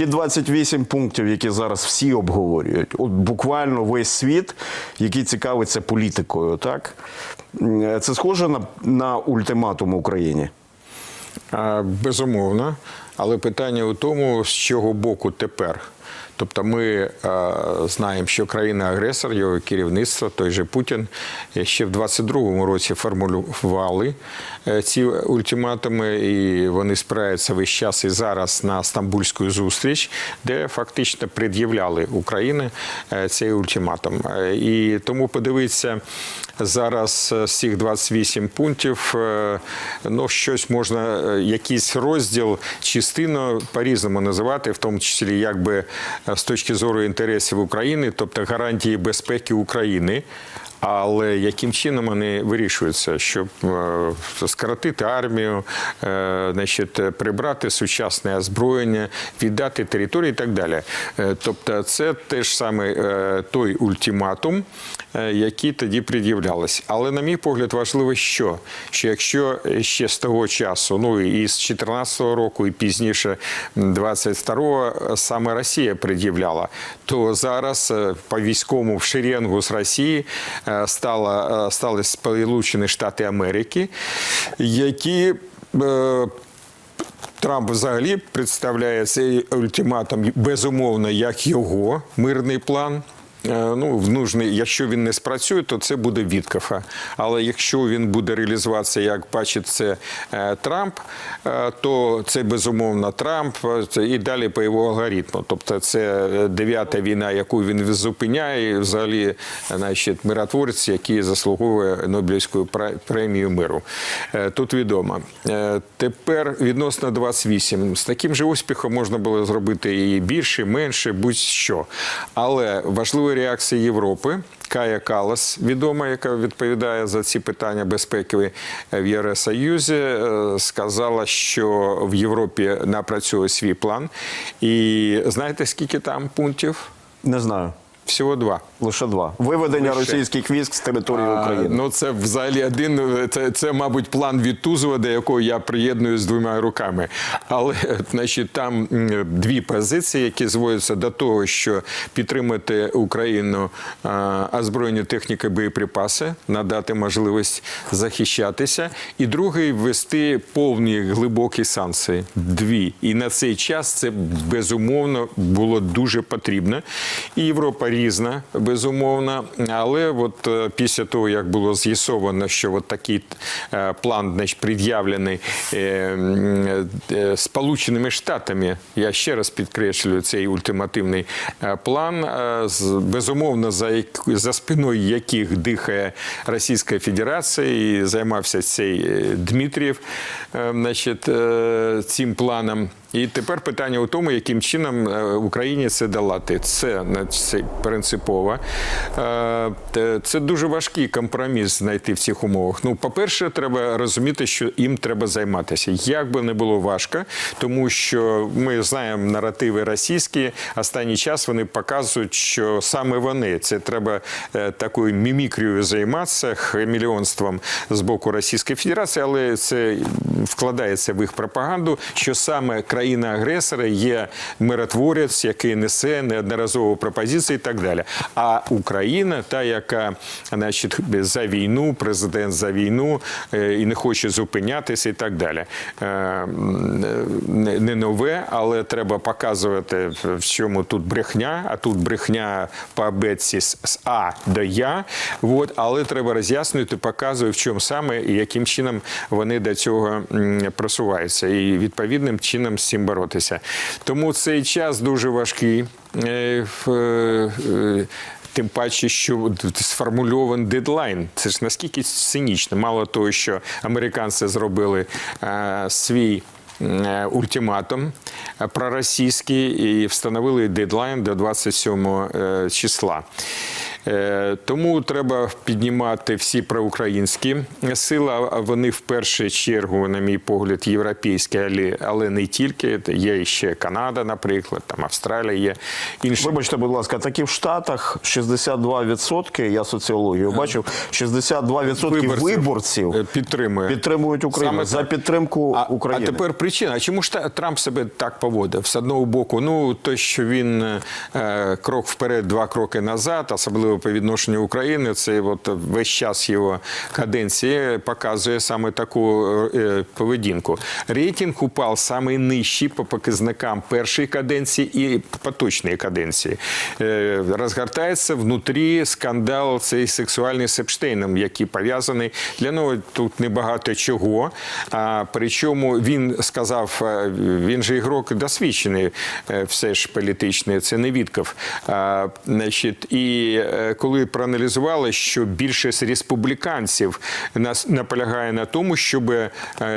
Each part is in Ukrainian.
ті 28 пунктів, які зараз всі обговорюють, от буквально весь світ, який цікавиться політикою, так це схоже на, на ультиматум Україні. Безумовно, але питання у тому, з чого боку тепер. Тобто ми е, знаємо, що країна-агресор, його керівництво, той же Путін, ще в 22-му році формулювали е, ці ультиматуми, і вони спираються весь час і зараз на Стамбульську зустріч, де фактично пред'являли Україні е, цей ультиматум. І тому подивитися зараз з цих 28 пунктів, ну щось можна, якийсь розділ, частину по-різному називати, в тому числі якби з точки зору інтересів України, тобто гарантії безпеки України. Але яким чином вони вирішуються, щоб е, скоротити армію, е, значить, прибрати сучасне озброєння, віддати території і так далі. Е, Тобто, це теж саме той ультиматум, який тоді пред'являлись. Але, на мій погляд, важливо, що, що якщо ще з того часу, ну і з 2014 року, і пізніше 22-го, саме Росія пред'являла, то зараз по військовому в шеренгу з Росії стала, е, стали Сполучені Штати Америки, які е, Трамп взагалі представляє цей ультиматум безумовно як його мирний план. Е, Ну, в нужний, якщо він не спрацює, то це буде відкафа. Але якщо він буде реалізуватися, як бачить це е, Трамп, е, то це безумовно Трамп і далі по його алгоритму. Тобто це дев'ята війна, яку він зупиняє, і взагалі, значить, миротворець, який заслуговує Нобелівську пре- премію миру. Тут відомо. Тепер відносно 28. З таким же успіхом можна було зробити і більше, і менше, будь-що. Але важлива реакції Європи. Кая Калас, відома, яка відповідає за ці питання безпеки в Євросоюзі, е, сказала, що в Європі напрацює свій план. І знаєте, скільки там пунктів? Не знаю. Всього два. Лише два. Виведення Лише. російських військ з території А, України. Ну, це взагалі один. Це, це, мабуть, план від Тузова, до якого я приєдную з двома руками. Але значить, там дві позиції, які зводяться до того, що підтримати Україну а, озброєння техніки боєприпаси, надати можливість захищатися, і другий ввести повні глибокі санкції. Дві. І на цей час це безумовно було дуже потрібно. І Європа різна, безумовно. Але от е, після того, як було з'ясовано, що от такий е, план значить, пред'явлений е, Сполученими Штатами, я ще раз підкреслюю цей ультимативний план, безумовно, за, за спиною яких дихає Російська Федерація і займався цей Дмитрієв е, значить, цим планом. І тепер питання у тому, яким чином е, Україні це долати. Це, це принципово. Е, Це дуже важкий компроміс знайти в цих умовах. Ну, по-перше, треба розуміти, що їм треба займатися. Як би не було важко, тому що ми знаємо наративи російські. Останній час вони показують, що саме вони це треба е, такою мімікрією займатися, хамелеонством з боку Російської Федерації, але це вкладається в їх пропаганду, що саме країна-агресора є миротворець, який несе неодноразово пропозиції і так далі. А Україна, та яка значить, за війну, президент за війну е, і не хоче зупинятися, і так далі. Е, Не нове, але треба показувати, в чому тут брехня, а тут брехня по абетці з А до Я. От, але треба роз'яснювати, показувати, в чому саме і яким чином вони до цього просуваються, і відповідним чином цим боротися. Тому цей час дуже важкий. Е, в- е, Тим паче, що сформульований дедлайн. Це ж наскільки цинічно. Мало того, що американці зробили е, свій е, ультиматум е, проросійський і встановили дедлайн до 27 е, числа. Е, Тому треба піднімати всі проукраїнські сили, вони в першу чергу, на мій погляд, європейські, але, але не тільки. Є ще Канада, наприклад, там Австралія є інші. Вибачте, будь ласка, такі в Штатах 62%, я соціологію бачив, 62% Виборців. виборців Е, підтримує. підтримують Україну Саме за підтримку А, України. а тепер причина. А чому ж Трамп себе так поводив? З одного боку, ну то, що він е, крок вперед, два кроки назад, особливо по відношенню України, це от весь час його каденції показує саме таку е, поведінку. Рейтинг упав саме нижчий по показникам першої каденції і поточної каденції. Е, розгортається внутрі скандал цей сексуальний з Епштейном, який пов'язаний для нього тут небагато чого. А причому він сказав, е, він же ігрок досвідчений, все ж політичний, це не Вітков. А, значить, і коли проаналізували, що більшість республіканців нас наполягає на тому, щоб е,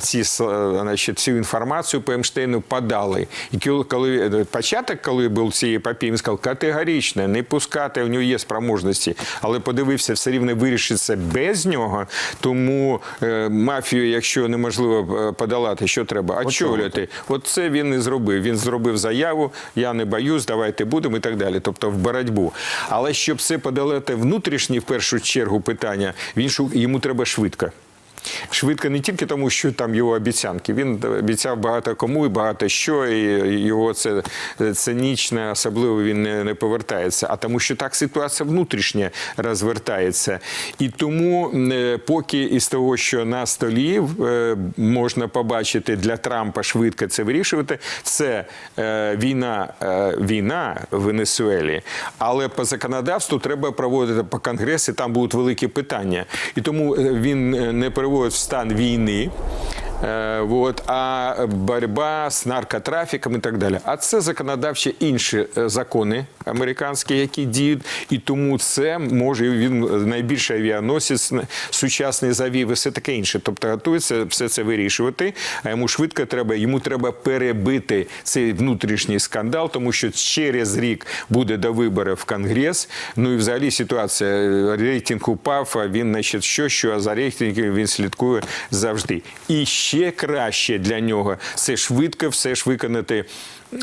ці е, значить, цю інформацію по Епштейну подали. І коли- е, початок, коли був цієї епопеї, він сказав категорично не пускати, у нього є спроможності, але подивився, все рівно вирішиться без нього. Тому е, мафію, якщо неможливо е, подолати, що треба? Очолювати. От це він і зробив. Він зробив заяву, я не боюсь, давайте будемо і так далі. Тобто в боротьбу. Але щоб це подолати внутрішні, в першу чергу, питання, він шу- йому треба швидко. Швидко не тільки тому, що там його обіцянки. Він обіцяв багато кому і багато що, і його це цинічне, особливо він не, не повертається. А тому, що так ситуація внутрішня розвертається. І тому, е, поки із того, що на столі е, можна побачити для Трампа швидко це вирішувати, це е, війна, війна в Венесуелі. Але по законодавству треба проводити по конгресі, там будуть великі питання. І тому він не переводить в стан війни. Е, Вот, а боротьба з наркотрафіком і так далі. А це законодавчі інші е, закони американські, які діють, і тому це може він найбільший авіаносець сучасний завів і все таке інше. Тобто готується все це вирішувати. А йому швидко треба, йому треба перебити цей внутрішній скандал, тому що через рік буде до виборів в Конгрес. Ну і взагалі ситуація рейтинг упав. А він, значить, що, що а за рейтингом він слідкує завжди. І ще краще для нього це швидко все ж виконати.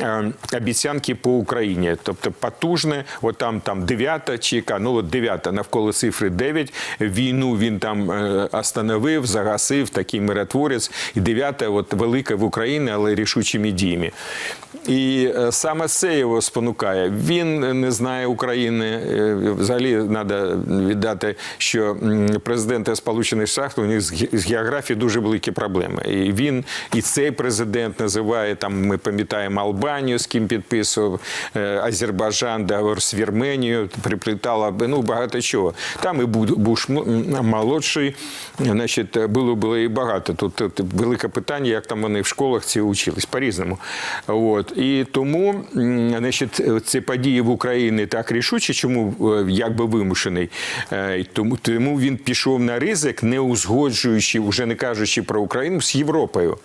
е, Обіцянки по Україні, тобто потужне, от там дев'ята чи яка, ну от дев'ята навколо цифри 9, Війну він там е, остановив, загасив, такий миротворець. І дев'ята, от велика в Україні, але рішучими діями. І е, саме це його спонукає. Він не знає України. Взагалі треба віддати, що президенти Сполучених Штатів у них з ге- з географією дуже великі проблеми. І він і цей президент називає там. Ми пам'ятаємо Албанію, з ким підписував е, Азербайджан, з Вірменією, приплітала ну багато чого. Там і Бу- Буш молодший, значить, було було і багато. Тут, тут велике питання, як там вони в школах ці учились по-різному. От і тому значить, ці події в Україні так рішучі, чому е, якби вимушений. Е, Тому, тому він пішов на ризик, не узгоджуючи, вже не кажучи про Україну з Європою.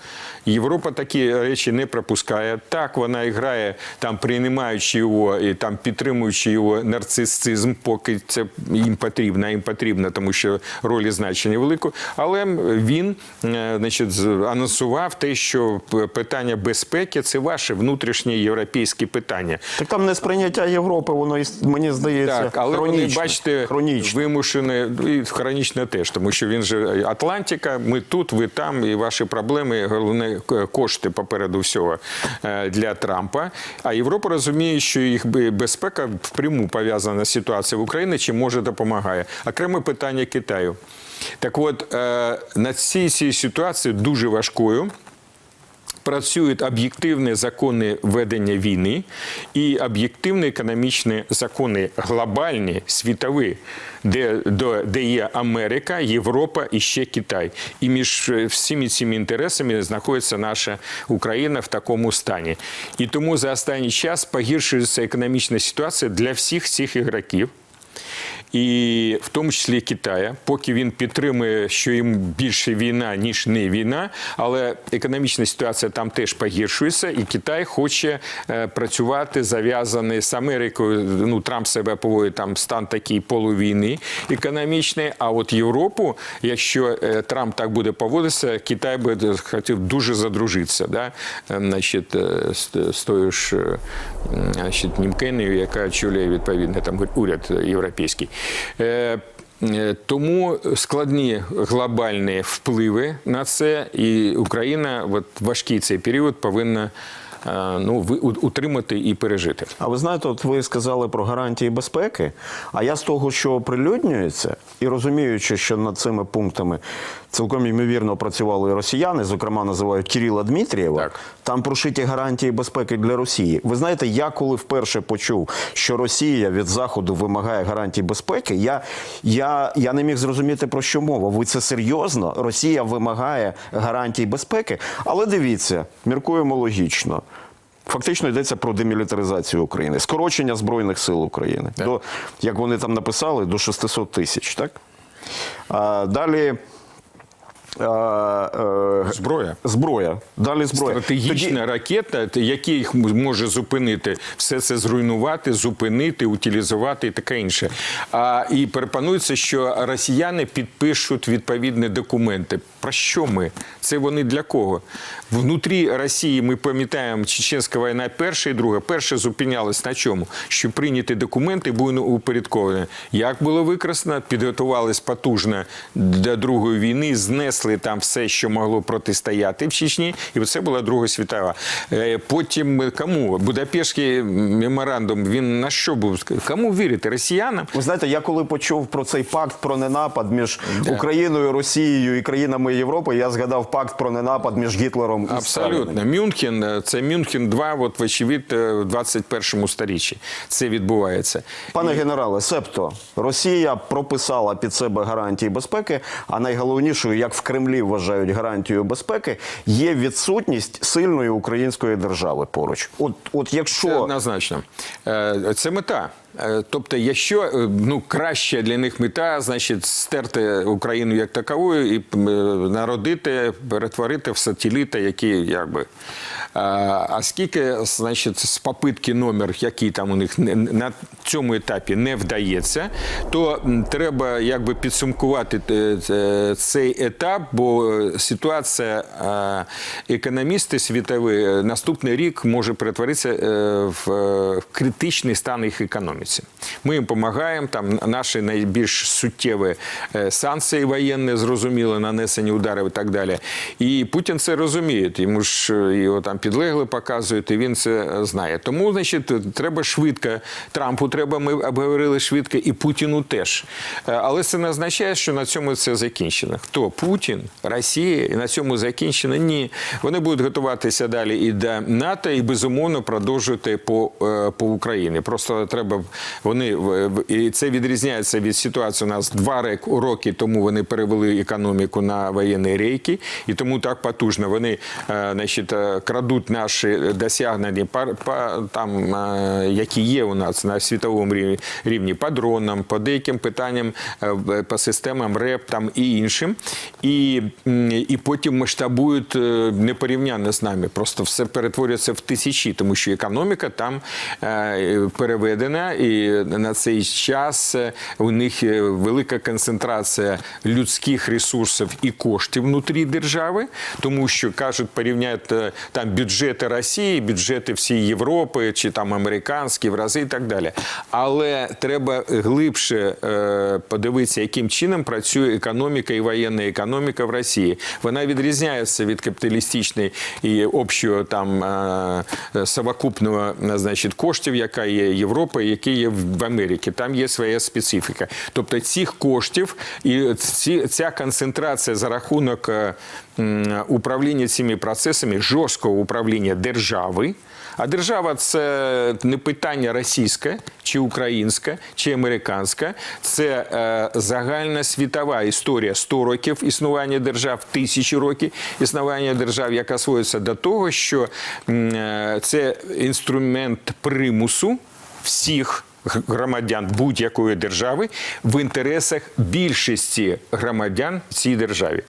Європа такі речі не пропускає. Так вона грає там, приймаючи його і там підтримуючи його нарцисизм, поки це їм потрібно, їм потрібно, тому що роль значення велико. Але він е, значить, анонсував те, що питання безпеки це ваше внутрішнє європейське питання. Так там не сприйняття Європи, воно мені здається, Так, але хронічне. вони, бачите, хронічне. вимушені і хронічно теж, тому що він же Атлантика, ми тут, ви там, і ваші проблеми, головне кошти попереду всього е, для Трампа. А Європа розуміє, що їх безпека впряму пов'язана з ситуацією в Україні, чи може допомагає. Окреме питання Китаю. Так от, е, на цій цій ситуації дуже важкою працюють об'єктивні закони ведення війни і об'єктивні економічні закони глобальні, світові, де, де є Америка, Європа і ще Китай. І між е, всіми цими інтересами знаходиться наша Україна в такому стані. І тому за останній час погіршується економічна ситуація для всіх цих ігроків. І в тому числі Китая, поки він підтримує, що їм більше війна, ніж не війна, але економічна ситуація там теж погіршується, і Китай хоче е, працювати зав'язаний з Америкою. Ну Трамп себе поводить там стан такий полувійни економічний. А от Європу, якщо е, Трамп так буде поводитися, Китай би хотів дуже задружитися, да? е, значить, з, тою ж значить, Німкенею, яка очолює відповідно там уряд європейський. Е, Е, Тому складні глобальні впливи на це, і Україна от важкий цей період повинна ну, ви- утримати і пережити. А ви знаєте, от ви сказали про гарантії безпеки. А я з того, що оприлюднюється, і розуміючи, що над цими пунктами цілком ймовірно працювали і росіяни, зокрема називають Кирила Дмитрієва, Так. там прошиті гарантії безпеки для Росії. Ви знаєте, я коли вперше почув, що Росія від Заходу вимагає гарантій безпеки, я, я, я не міг зрозуміти про що мова. Ви це серйозно? Росія вимагає гарантій безпеки. Але дивіться, міркуємо логічно. Фактично йдеться про демілітаризацію України, скорочення Збройних сил України. До, як вони там написали, до 600 тисяч. Так? А, далі. Е, Зброя. Зброя. Далі зброя. Стратегічна ракета, т- які їх може зупинити, все це зруйнувати, зупинити, утилізувати і таке інше. А і пропонується, що росіяни підпишуть відповідні документи. Про що ми? Це вони для кого? Внутрі Росії ми пам'ятаємо Чеченська війна перша і друга. Перша зупинялась на чому? Що прийняті документи були упорядковані. Як було використано, підготувались потужно до другої війни, знесли там все, що могло протистояти в Чечні, і це була Друга світова. Е, Потім кому? Будапештський меморандум, він на що був? Кому вірити? Росіянам? Ви знаєте, я коли почув про цей пакт про ненапад між Україною, Росією і країнами Європи, я згадав пакт про ненапад між Гітлером і Сталіним. Абсолютно. Мюнхен, е, це Мюнхен 2, от, вочевидь, е, в 21 сторіччі це відбувається. Пане генерале, себто Росія прописала під себе гарантії безпеки, а найголовнішою, як в Кремлі вважають гарантією безпеки, є відсутність сильної української держави поруч. От, от Це якщо однозначно. Е, Це мета. Е, Тобто, якщо е, ну, краща для них мета, значить стерти Україну як таковою і е, народити, перетворити в сателіта, які якби. А, скільки, значить, з попитки номер, який там у них на цьому етапі не вдається, то треба якби підсумкувати цей етап, бо ситуація економісти світові наступний рік може перетворитися в критичний стан їх економіці. Ми їм допомагаємо. Там наші найбільш суттєві е, санкції воєнні, зрозуміло, нанесені ударів і так далі. І Путін це розуміє. Йому ж е, його там підлегли показують, і він це е, знає. Тому, значить, треба швидко. Трампу треба, ми обговорили швидко, і Путіну теж. Але це не означає, що на цьому це закінчено. Хто? Путін, Росія, і на цьому закінчено? Ні. Вони будуть готуватися далі і до НАТО, і безумовно продовжувати по, по Україні. Просто треба вони і це відрізняється від ситуації. У нас два роки тому вони перевели економіку на воєнні рейки, і тому так потужно. Вони е, значить, е, крадуть наші досягнення там, е, які є у нас на світовому рівні, по дронам, по деяким питанням, по системам РЕП там і іншим. І, і потім масштабують непорівнянно з нами. Просто все перетворюється в тисячі, тому що економіка там переведена, і на цей час е, у них е, велика концентрація людських ресурсів і коштів внутрі держави, тому що кажуть, порівняти е, там бюджети Росії, бюджети всієї Європи чи там американські, в рази і так далі. Але треба глибше подивитися, яким чином працює економіка і воєнна економіка в Росії. Вона відрізняється від капіталістичної і общого там совокупного значить, коштів, яка є Європа, які є в в Америці. Там є своя специфіка. Тобто цих коштів і ці, ця концентрація за рахунок е, управління цими процесами, жорсткого управління держави. А держава це не питання російське, чи українське, чи американське. Це е, загальна світова історія 100 років існування держав, тисячі років існування держав, яка сводиться до того, що е, це інструмент примусу всіх громадян будь-якої держави в інтересах більшості громадян цій державі.